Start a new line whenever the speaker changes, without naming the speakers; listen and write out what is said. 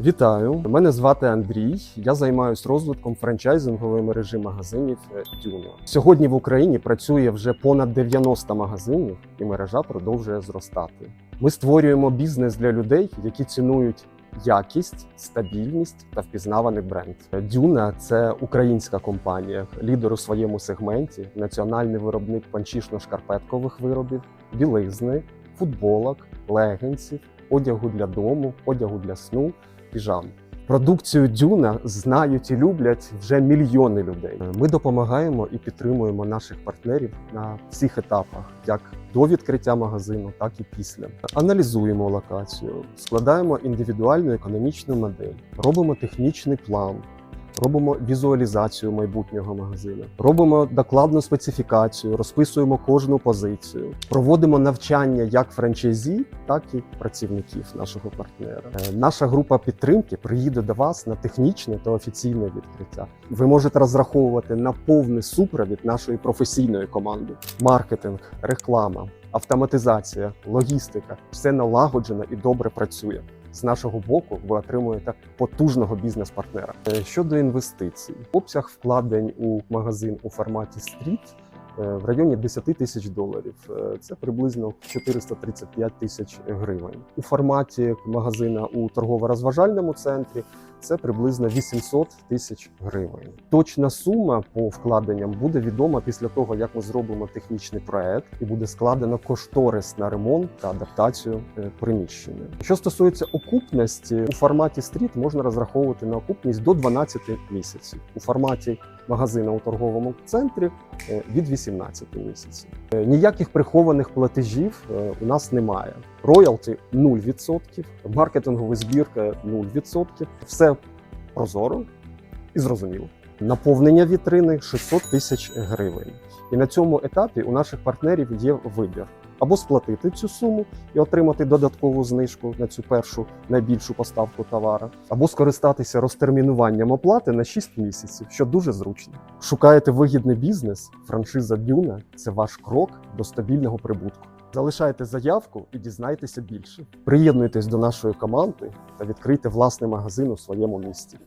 Вітаю! Мене звати Андрій. Я займаюся розвитком франчайзингової мережі магазинів е, Дюна. Сьогодні в Україні працює вже понад 90 магазинів, і мережа продовжує зростати. Ми створюємо бізнес для людей, які цінують якість, стабільність та впізнаваний бренд. Дюна це українська компанія, лідер у своєму сегменті, національний виробник панчішно-шкарпеткових виробів, білизни, футболок, легенсів, одягу для дому, одягу для сну, піжам. Продукцію Дюна знають і люблять вже мільйони людей. Ми допомагаємо і підтримуємо наших партнерів на всіх етапах, як до відкриття магазину, так і після. Аналізуємо локацію, складаємо індивідуальну економічну модель, робимо технічний план. Робимо візуалізацію майбутнього магазину, робимо докладну специфікацію, розписуємо кожну позицію, проводимо навчання як франчайзі, так і працівників нашого партнера. Е, Наша група підтримки приїде до вас на технічне та офіційне відкриття. Ви можете розраховувати на повний супровід нашої професійної команди: маркетинг, реклама, автоматизація, логістика все налагоджено і добре працює. З нашого боку ви отримуєте потужного бізнес-партнера. Е, Щодо інвестицій, обсяг вкладень у магазин у форматі стріт е, в районі 10 тисяч доларів. Е, Це приблизно 435 тисяч гривень. У форматі магазина у торгово-розважальному центрі це приблизно 800 тисяч гривень. Точна сума по вкладенням буде відома після того, як ми зробимо технічний проект і буде складено кошторис на ремонт та адаптацію е, приміщення. Що стосується окупності, у форматі стріт можна розраховувати на окупність до 12 місяців. У форматі магазина у торговому центрі е, від 18 місяців. Е, Ніяких прихованих платежів у нас немає. Роялті 0%, маркетинговий збір е, 0%. Все прозоро і зрозуміло. Наповнення вітрини 600 тисяч гривень. І на цьому етапі у наших партнерів є вибір або сплатити цю суму і отримати додаткову знижку на цю першу найбільшу поставку товара, або скористатися розтермінуванням оплати на 6 місяців, що дуже зручно. Шукаєте вигідний бізнес? Франшиза Дюна це ваш крок до стабільного прибутку. Залишайте заявку і дізнайтеся більше. Приєднуйтесь до нашої команди та відкрийте власний магазин у своєму місті.